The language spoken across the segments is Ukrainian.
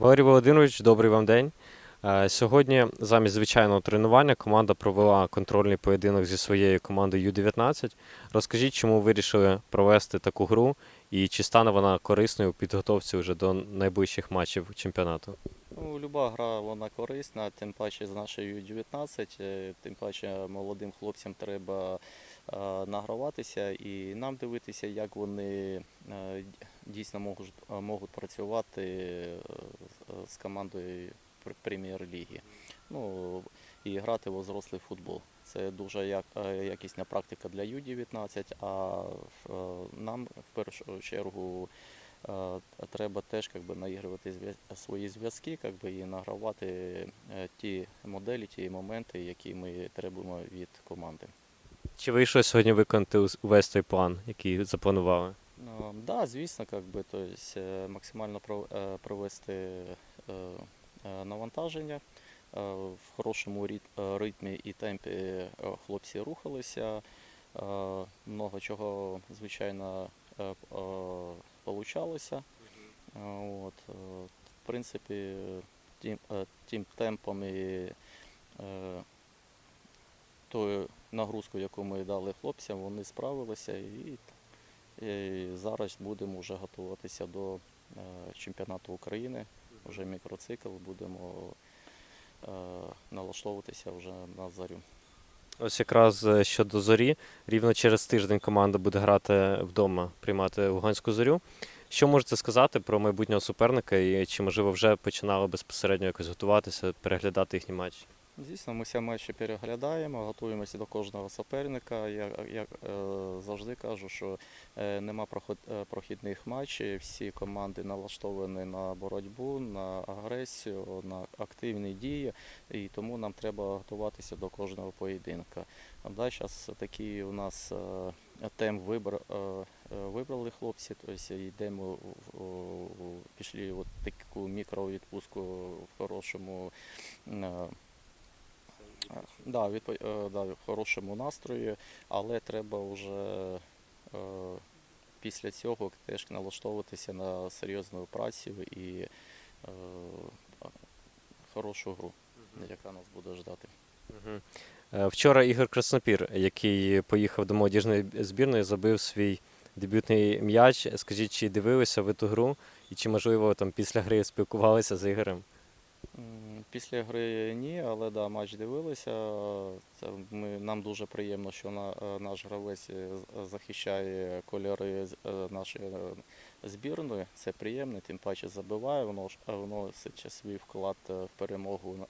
Валерій Володимирович, добрий вам день. Е, Сьогодні замість звичайного тренування команда провела контрольний поєдинок зі своєю командою Ю-19. Розкажіть, чому вирішили провести таку гру і чи стане вона корисною у підготовці вже до найближчих матчів чемпіонату? Ну, люба гра вона корисна, тим паче з нашою 19, е, тим паче молодим хлопцям треба е, награватися і нам дивитися, як вони дійсно можуть, можуть працювати з- командою прем'єр-ліги. Ну, і грати в взрослий футбол. Це дуже е, якісна практика для Ю-19, а е, нам в першу чергу е, треба теж как би, наігрувати свої зв'язки і награвати ті моделі, ті моменти, які ми требуємо від команди. Чи вийшло сьогодні виконати увесь той план, який запланували? Так, да, звісно, как би, то есть, е, максимально провести навантаження. Е, В хорошому е, ритмі і темпі е, хлопці рухалися. Е, Много чого, звичайно, е, е, получалося. Е, От, е, в принципі, тим, е, тим темпом і е, тою нагрузкою, яку ми дали хлопцям, вони справилися і, і зараз будемо вже готуватися до е, чемпіонату України. Вже мікроцикл, будемо е, налаштовуватися вже на зарю. Ось якраз е, щодо зорі, рівно через тиждень команда буде грати вдома, приймати Луганську зорю. Що можете сказати про майбутнього суперника і чи можливо вже починали безпосередньо якось готуватися, переглядати їхні матчі? Звісно, ми всі матчі переглядаємо, готуємося до кожного суперника. Я як е, завжди кажу, що е, нема е, прохідних матчів. Всі команди налаштовані на боротьбу, на агресію, на активні дії, і тому нам треба готуватися до кожного поєдинка. Да, зараз такий у нас е, е, вибрали хлопці, тобто йдемо пішли от таку мікровідпустку в хорошому. Да, відпо... е, да, в хорошому настрої, але треба вже е, після цього теж налаштовуватися на серйозну працю і е, хорошу гру, яка нас буде ждати. Вчора Ігор Краснопір, який поїхав до молодіжної збірної, забив свій дебютний м'яч. Скажіть, чи дивилися ви ту гру, і чи можливо там після гри спілкувалися з Ігорем? Після гри ні, але да, матч дивилися. Це ми, нам дуже приємно, що на, е, наш гравець е, захищає кольори е, нашої збірної. Це приємно, тим паче забиває, воно ж- вносить свій вклад в перемогу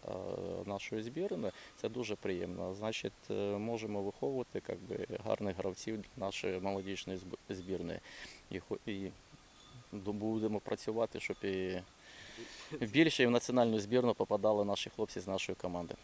нашої збірної. Це дуже приємно. Значить, можемо виховувати как би, гарних гравців нашої молодіжної зб- збірної. І, і будемо працювати, щоб і більше і в національну збірну попадали наші хлопці з нашої команди.